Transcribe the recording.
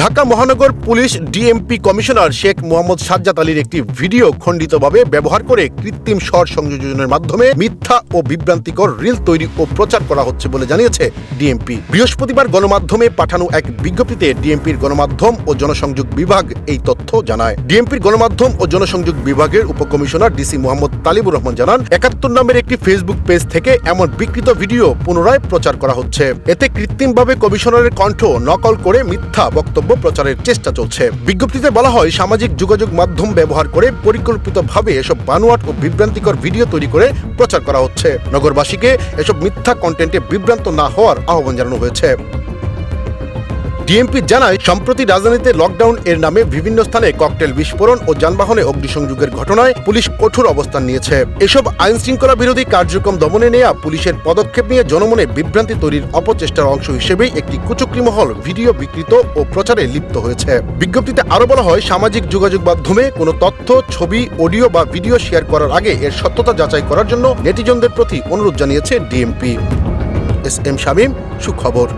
ঢাকা মহানগর police DMP commissioner Sheikh Mohammad Sajjad আলীর একটি ভিডিও খণ্ডিতভাবে ব্যবহার করে কৃত্রিম স্বর সংযোজনের মাধ্যমে মিথ্যা ও বিভ্রান্তিকর রিল তৈরি ও প্রচার করা হচ্ছে বলে জানিয়েছে ডিএমপি। বৃহস্পতিবার গণমাধ্যমে পাঠানো এক বিজ্ঞপ্তিতে ডিএমপির গণমাধ্যম ও জনসংযোগ বিভাগ এই তথ্য জানায়। ডিএমপির গণমাধ্যম ও জনসংযোগ বিভাগের উপকমিশনার ডিসি মোহাম্মদ তালিবুর রহমান জানান, একাত্তর নামের একটি ফেসবুক পেজ থেকে এমন বিকৃত ভিডিও পুনরায় প্রচার করা হচ্ছে। এতে কৃত্রিমভাবে কমিশনারের কণ্ঠ নকল করে মিথ্যা বক্তব্য প্রচারের চেষ্টা চলছে। বিজ্ঞপ্তিতে বলা হয়, সামাজিক যোগাযোগ মাধ্যম ব্যবহার করে পরিকল্পিতভাবে এসব বানোয়াট ও বিভ্রান্তিকর ভিডিও তৈরি করে প্রচার করা হচ্ছে। নগরবাসীকে এসব মিথ্যা কন্টেন্টে বিভ্রান্ত না হওয়ার আহ্বান জানানো হয়েছে। ডিএমপি জানায়, সম্প্রতি রাজধানীতে লকডাউন এর নামে বিভিন্ন স্থানে ককটেল বিস্ফোরণ ও যানবাহনে অগ্নিসংযোগের ঘটনায় পুলিশ কঠোর অবস্থান নিয়েছে। এসব আইন শৃঙ্খলা বিরোধী কার্যক্রম দমনে নেওয়া পুলিশের পদক্ষেপ নিয়ে জনমনে বিভ্রান্তি তৈরির অপচেষ্টার অংশ হিসেবেই একটি কুচক্রি মহল ভিডিও বিকৃত ও প্রচারে লিপ্ত হয়েছে। বিজ্ঞপ্তিতে আরও বলা হয়, সামাজিক যোগাযোগ মাধ্যমে কোনো তথ্য, ছবি, অডিও বা ভিডিও শেয়ার করার আগে এর সত্যতা যাচাই করার জন্য নেটিজনদের প্রতি অনুরোধ জানিয়েছে ডিএমপি। এস এম শামীম, সুখবর।